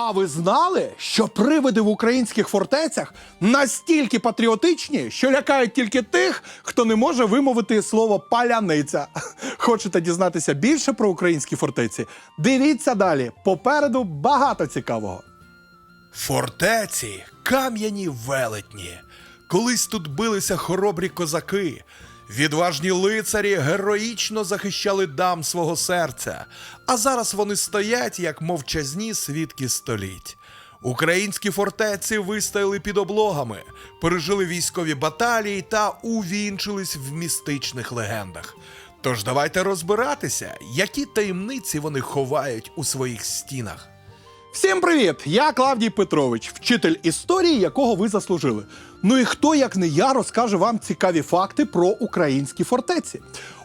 А ви знали, що привиди в українських фортецях настільки патріотичні, що лякають тільки тих, хто не може вимовити слово паляниця. Хочете дізнатися більше про українські фортеці? Дивіться далі. Попереду багато цікавого. Фортеці, кам'яні велетні. Колись тут билися хоробрі козаки. Відважні лицарі героїчно захищали дам свого серця, а зараз вони стоять як мовчазні свідки століть. Українські фортеці вистояли під облогами, пережили військові баталії та увінчились в містичних легендах. Тож давайте розбиратися, які таємниці вони ховають у своїх стінах. Всім привіт! Я Клавдій Петрович, вчитель історії, якого ви заслужили. Ну і хто, як не я, розкаже вам цікаві факти про українські фортеці.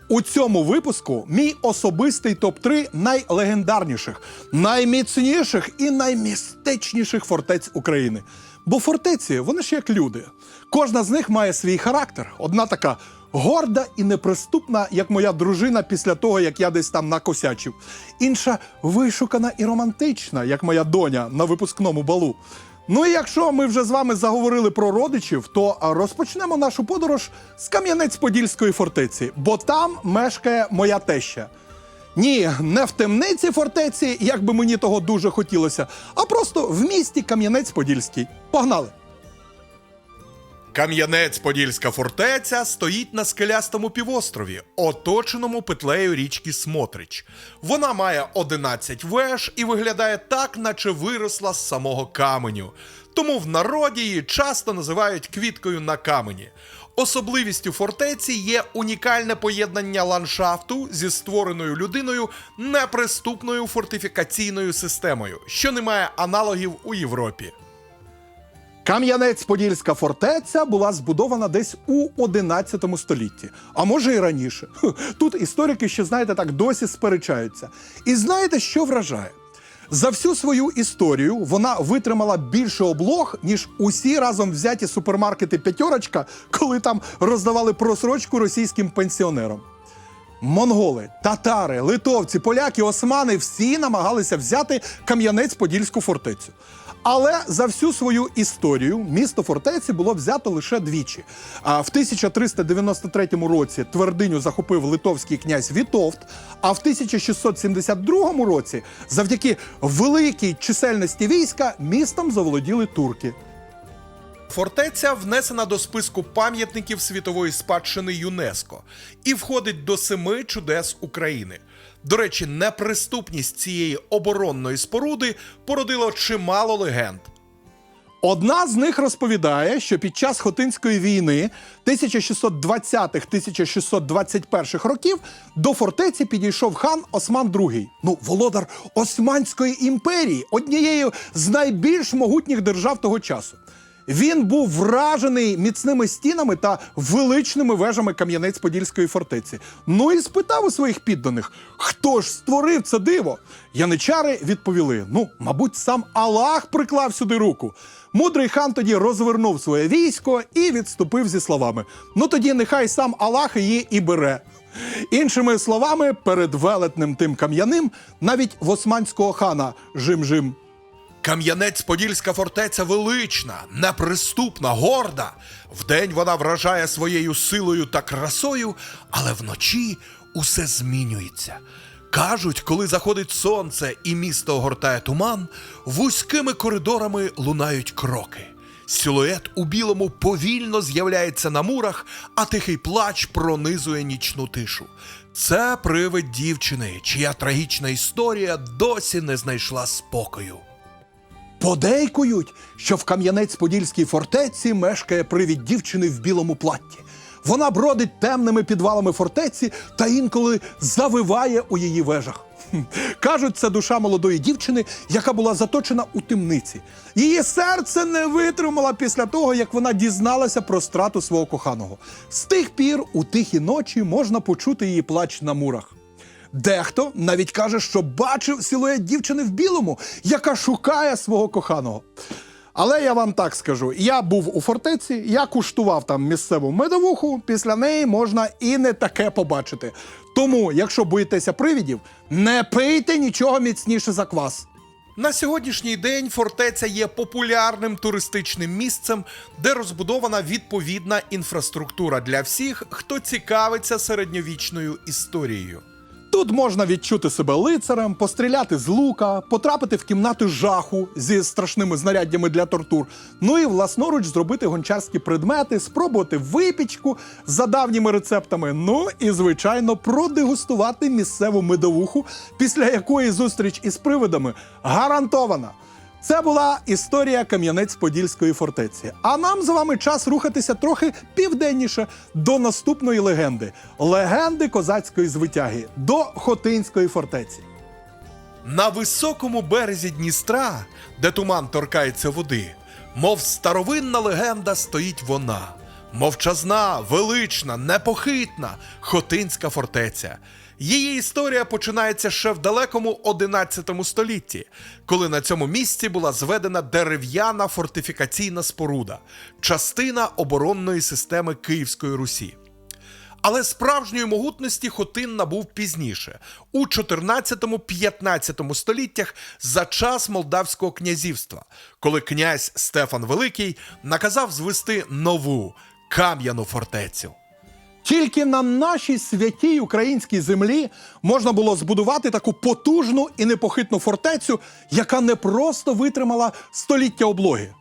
У цьому випуску мій особистий топ-3 найлегендарніших, найміцніших і наймістичніших фортець України. Бо фортеці, вони ж як люди. Кожна з них має свій характер. Одна така горда і неприступна, як моя дружина після того, як я десь там накосячив. Інша вишукана і романтична, як моя доня на випускному балу. Ну і якщо ми вже з вами заговорили про родичів, то розпочнемо нашу подорож з Кам'янець-Подільської фортеці, бо там мешкає моя теща. Ні, не в темниці фортеці, як би мені того дуже хотілося, а просто в місті Кам'янець-Подільський. Погнали! Кам'янець-Подільська фортеця стоїть на скелястому півострові, оточеному петлею річки Смотрич. Вона має 11 веж і виглядає так, наче виросла з самого каменю. Тому в народі її часто називають квіткою на камені. Особливістю фортеці є унікальне поєднання ландшафту зі створеною людиною неприступною фортифікаційною системою, що не має аналогів у Європі. Кам'янець-Подільська фортеця була збудована десь у 11 столітті, а може і раніше. Тут історики ще, знаєте, так досі сперечаються. І знаєте, що вражає? За всю свою історію вона витримала більше облог, ніж усі разом взяті супермаркети П'ятерочка, коли там роздавали просрочку російським пенсіонерам. Монголи, татари, литовці, поляки, османи всі намагалися взяти Кам'янець-Подільську фортецю. Але за всю свою історію місто фортеці було взято лише двічі. А в 1393 році твердиню захопив литовський князь Вітовт. А в 1672 році, завдяки великій чисельності війська, містом заволоділи турки. Фортеця внесена до списку пам'ятників світової спадщини ЮНЕСКО і входить до семи чудес України. До речі, неприступність цієї оборонної споруди породило чимало легенд. Одна з них розповідає, що під час Хотинської війни 1620-1621 років до фортеці підійшов хан Осман II, ну володар Османської імперії, однієї з найбільш могутніх держав того часу. Він був вражений міцними стінами та величними вежами Кам'янець-Подільської фортеці. Ну і спитав у своїх підданих, хто ж створив це диво? Яничари відповіли: ну, мабуть, сам Аллах приклав сюди руку. Мудрий хан тоді розвернув своє військо і відступив зі словами: Ну тоді нехай сам Аллах її і бере. Іншими словами, перед велетним тим кам'яним навіть в османського хана жим-жим. Кам'янець-Подільська фортеця велична, неприступна, горда. Вдень вона вражає своєю силою та красою, але вночі усе змінюється. Кажуть, коли заходить сонце і місто огортає туман, вузькими коридорами лунають кроки. Силует у білому повільно з'являється на мурах, а тихий плач пронизує нічну тишу. Це привид дівчини, чия трагічна історія досі не знайшла спокою. Подейкують, що в Кам'янець-Подільській фортеці мешкає привід дівчини в білому платті. Вона бродить темними підвалами фортеці та інколи завиває у її вежах. Кажуть, це душа молодої дівчини, яка була заточена у темниці. Її серце не витримало після того, як вона дізналася про страту свого коханого. З тих пір у тихі ночі можна почути її плач на мурах. Дехто навіть каже, що бачив силует дівчини в білому, яка шукає свого коханого. Але я вам так скажу: я був у фортеці, я куштував там місцеву медовуху, після неї можна і не таке побачити. Тому, якщо боїтеся привідів, не пийте нічого міцніше за квас. На сьогоднішній день фортеця є популярним туристичним місцем, де розбудована відповідна інфраструктура для всіх, хто цікавиться середньовічною історією. Тут можна відчути себе лицарем, постріляти з лука, потрапити в кімнати жаху зі страшними знаряддями для тортур, ну і власноруч зробити гончарські предмети, спробувати випічку за давніми рецептами. Ну і звичайно продегустувати місцеву медовуху, після якої зустріч із привидами гарантована. Це була історія Кам'янець-Подільської фортеці. А нам з вами час рухатися трохи південніше до наступної легенди легенди козацької звитяги до Хотинської фортеці. На високому березі Дністра, де туман торкається води, мов старовинна легенда стоїть вона. Мовчазна, велична, непохитна Хотинська фортеця. Її історія починається ще в далекому 11 столітті, коли на цьому місці була зведена дерев'яна фортифікаційна споруда, частина оборонної системи Київської Русі. Але справжньої могутності Хотин набув пізніше, у 14-15 століттях за час Молдавського князівства, коли князь Стефан Великий наказав звести нову кам'яну фортецю. Тільки на нашій святій українській землі можна було збудувати таку потужну і непохитну фортецю, яка не просто витримала століття облоги.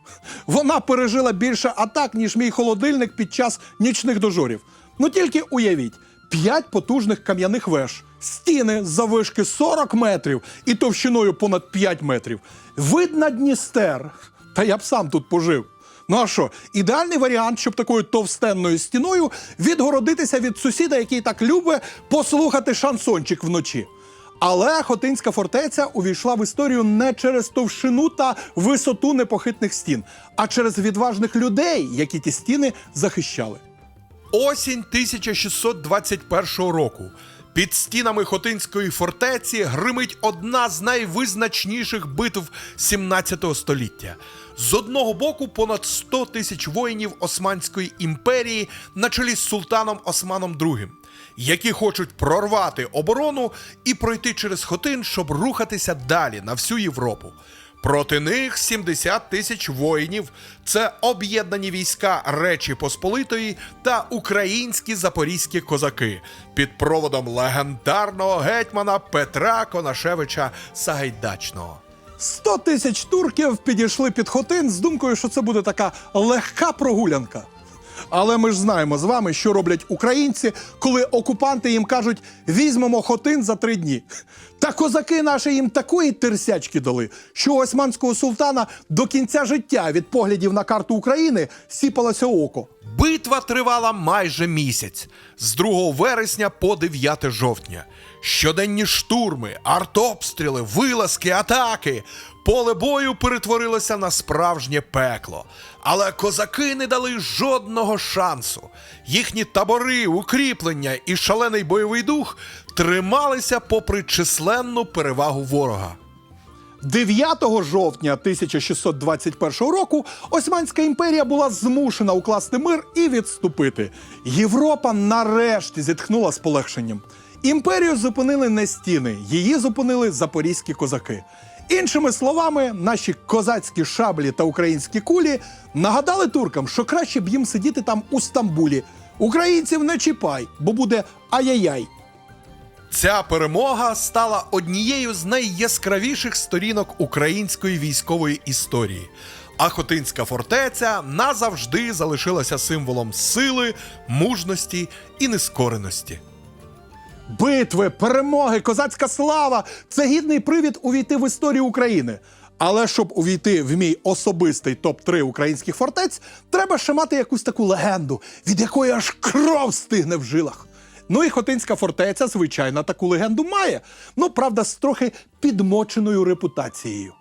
Вона пережила більше атак, ніж мій холодильник під час нічних дожорів. Ну тільки уявіть. П'ять потужних кам'яних веж, стіни завишки 40 метрів і товщиною понад 5 метрів. Вид на Дністер. Та я б сам тут пожив. Ну а що, ідеальний варіант, щоб такою товстенною стіною відгородитися від сусіда, який так любить послухати шансончик вночі. Але Хотинська фортеця увійшла в історію не через товщину та висоту непохитних стін, а через відважних людей, які ті стіни захищали. Осінь 1621 року. Під стінами Хотинської фортеці гримить одна з найвизначніших битв 17 століття. З одного боку понад 100 тисяч воїнів Османської імперії на чолі з султаном Османом II, які хочуть прорвати оборону і пройти через Хотин, щоб рухатися далі на всю Європу. Проти них 70 тисяч воїнів. Це об'єднані війська Речі Посполитої та українські запорізькі козаки під проводом легендарного гетьмана Петра Конашевича Сагайдачного. 100 тисяч турків підійшли під Хотин з думкою, що це буде така легка прогулянка. Але ми ж знаємо з вами, що роблять українці, коли окупанти їм кажуть, візьмемо Хотин за три дні. Та козаки наші їм такої терсячки дали, що у османського султана до кінця життя від поглядів на карту України сіпалося око. Битва тривала майже місяць з 2 вересня по 9 жовтня. Щоденні штурми, артобстріли, вилазки, атаки. Поле бою перетворилося на справжнє пекло. Але козаки не дали жодного шансу. Їхні табори, укріплення і шалений бойовий дух трималися попри численну перевагу ворога. 9 жовтня 1621 року Османська імперія була змушена укласти мир і відступити. Європа нарешті зітхнула з полегшенням. Імперію зупинили не стіни, її зупинили запорізькі козаки. Іншими словами, наші козацькі шаблі та українські кулі нагадали туркам, що краще б їм сидіти там у Стамбулі. Українців не чіпай, бо буде ай-яй-яй. Ця перемога стала однією з найяскравіших сторінок української військової історії. А Хотинська фортеця назавжди залишилася символом сили, мужності і нескореності. Битви, перемоги, козацька слава це гідний привід увійти в історію України. Але щоб увійти в мій особистий топ-3 українських фортець, треба ще мати якусь таку легенду, від якої аж кров стигне в жилах. Ну і Хотинська фортеця, звичайно, таку легенду має. Ну, правда, з трохи підмоченою репутацією.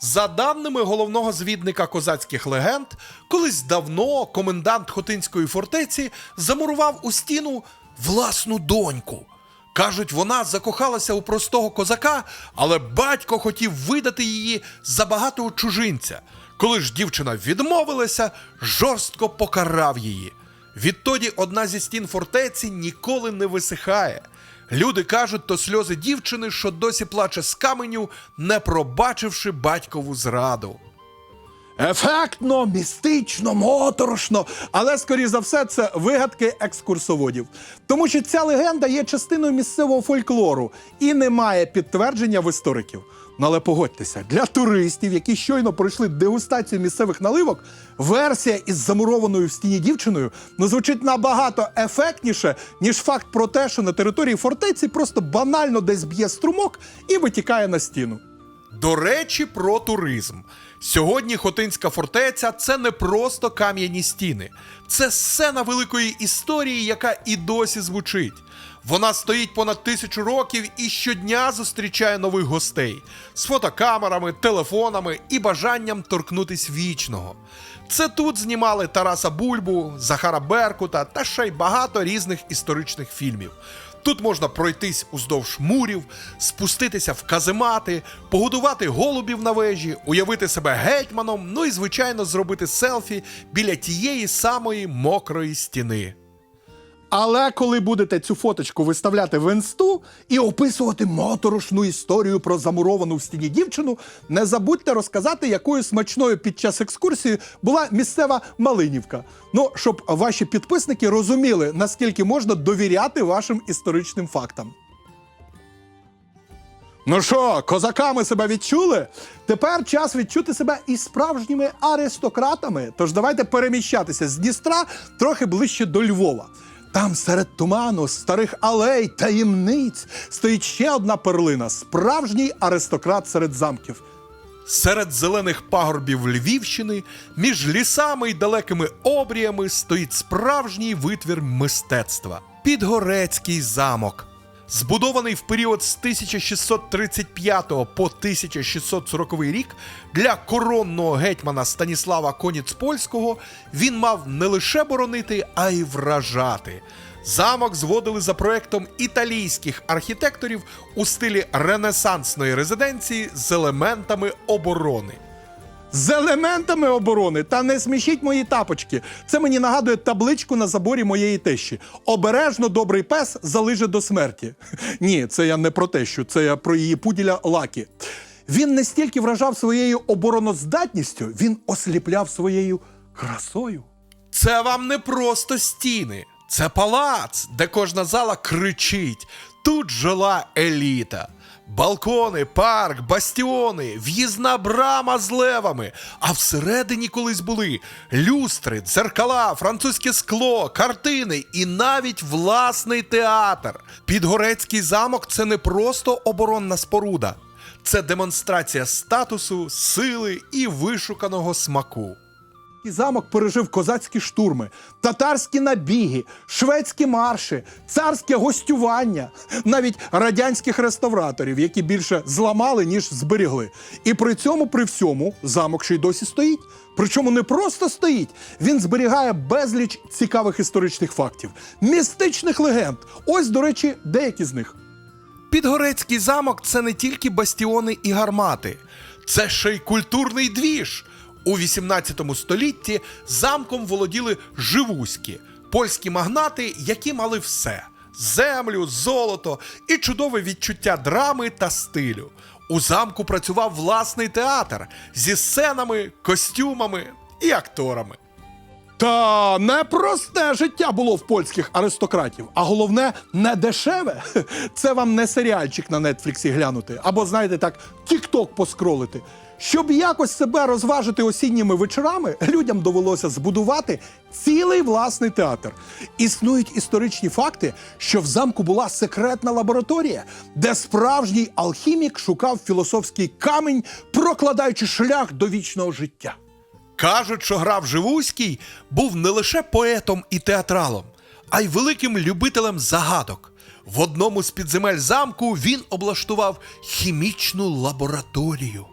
За даними головного звідника козацьких легенд, колись давно комендант Хотинської фортеці замурував у стіну власну доньку. Кажуть, вона закохалася у простого козака, але батько хотів видати її за багатого чужинця. Коли ж дівчина відмовилася, жорстко покарав її. Відтоді одна зі стін фортеці ніколи не висихає. Люди кажуть, то сльози дівчини, що досі плаче з каменю, не пробачивши батькову зраду. Ефектно, містично, моторошно, але скоріш за все це вигадки екскурсоводів. Тому що ця легенда є частиною місцевого фольклору і не має підтвердження в істориків. Ну але погодьтеся, для туристів, які щойно пройшли дегустацію місцевих наливок, версія із замурованою в стіні дівчиною ну, звучить набагато ефектніше, ніж факт про те, що на території фортеці просто банально десь б'є струмок і витікає на стіну. До речі, про туризм. Сьогодні Хотинська фортеця це не просто кам'яні стіни, це сцена великої історії, яка і досі звучить. Вона стоїть понад тисячу років і щодня зустрічає нових гостей з фотокамерами, телефонами і бажанням торкнутись вічного. Це тут знімали Тараса Бульбу, Захара Беркута та ще й багато різних історичних фільмів. Тут можна пройтись уздовж мурів, спуститися в каземати, погодувати голубів на вежі, уявити себе гетьманом, ну і звичайно зробити селфі біля тієї самої мокрої стіни. Але коли будете цю фоточку виставляти в інсту і описувати моторошну історію про замуровану в стіні дівчину, не забудьте розказати, якою смачною під час екскурсії була місцева Малинівка. Ну, щоб ваші підписники розуміли, наскільки можна довіряти вашим історичним фактам. Ну що, козаками себе відчули? Тепер час відчути себе і справжніми аристократами. Тож давайте переміщатися з Дністра трохи ближче до Львова. Там серед туману, старих алей, таємниць стоїть ще одна перлина справжній аристократ серед замків. Серед зелених пагорбів Львівщини, між лісами й далекими обріями стоїть справжній витвір мистецтва Підгорецький замок. Збудований в період з 1635 по 1640 рік для коронного гетьмана Станіслава Коніцпольського, він мав не лише боронити, а й вражати. Замок зводили за проектом італійських архітекторів у стилі ренесансної резиденції з елементами оборони. З елементами оборони та не смішіть мої тапочки. Це мені нагадує табличку на заборі моєї тещі. Обережно добрий пес залиже до смерті. Ні, це я не про тещу, це я про її пуділя Лакі. Він не стільки вражав своєю обороноздатністю, він осліпляв своєю красою. Це вам не просто стіни, це палац, де кожна зала кричить. Тут жила еліта. Балкони, парк, бастіони, в'їзна брама з левами. А всередині колись були люстри, дзеркала, французьке скло, картини і навіть власний театр. Підгорецький замок це не просто оборонна споруда, це демонстрація статусу, сили і вишуканого смаку. І замок пережив козацькі штурми, татарські набіги, шведські марші, царське гостювання, навіть радянських реставраторів, які більше зламали, ніж зберігли. І при цьому, при всьому, замок ще й досі стоїть. Причому не просто стоїть, він зберігає безліч цікавих історичних фактів, містичних легенд. Ось, до речі, деякі з них. Підгорецький замок це не тільки бастіони і гармати, це ще й культурний двіж. У 18 столітті замком володіли живуські, польські магнати, які мали все: землю, золото і чудове відчуття драми та стилю. У замку працював власний театр зі сценами, костюмами і акторами. Та непросте життя було в польських аристократів, а головне, не дешеве. Це вам не серіальчик на Нетфліксі глянути, або, знаєте, так, тік-ток поскролити. Щоб якось себе розважити осінніми вечорами, людям довелося збудувати цілий власний театр. Існують історичні факти, що в замку була секретна лабораторія, де справжній алхімік шукав філософський камінь, прокладаючи шлях до вічного життя. Кажуть, що граф Живуський був не лише поетом і театралом, а й великим любителем загадок. В одному з підземель замку він облаштував хімічну лабораторію.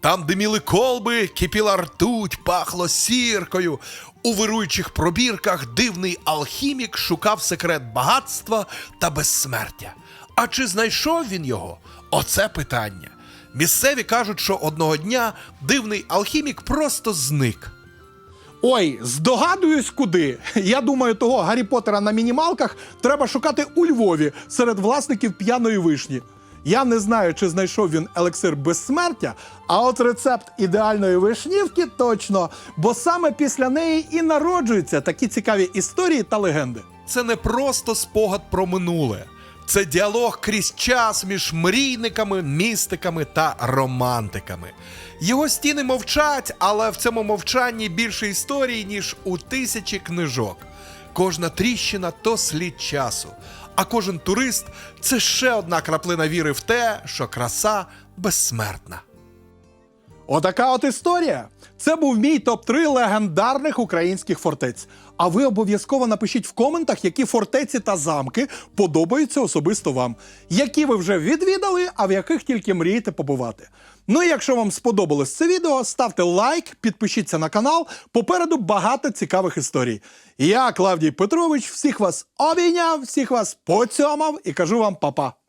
Там диміли колби, кипіла ртуть, пахло сіркою. У вируючих пробірках дивний алхімік шукав секрет багатства та безсмертя. А чи знайшов він його? Оце питання. Місцеві кажуть, що одного дня дивний алхімік просто зник. Ой, здогадуюсь куди. Я думаю, того Гаррі Поттера на мінімалках треба шукати у Львові серед власників п'яної вишні. Я не знаю, чи знайшов він елексир безсмертя, а от рецепт ідеальної вишнівки точно, бо саме після неї і народжуються такі цікаві історії та легенди. Це не просто спогад про минуле. Це діалог крізь час між мрійниками, містиками та романтиками. Його стіни мовчать, але в цьому мовчанні більше історій, ніж у тисячі книжок. Кожна тріщина то слід часу, а кожен турист це ще одна краплина віри в те, що краса безсмертна. Отака от історія. Це був мій топ-3 легендарних українських фортець. А ви обов'язково напишіть в коментах, які фортеці та замки подобаються особисто вам, які ви вже відвідали, а в яких тільки мрієте побувати. Ну і якщо вам сподобалось це відео, ставте лайк, підпишіться на канал. Попереду багато цікавих історій. Я, Клавдій Петрович, всіх вас обійняв, всіх вас поцьомав і кажу вам па-па.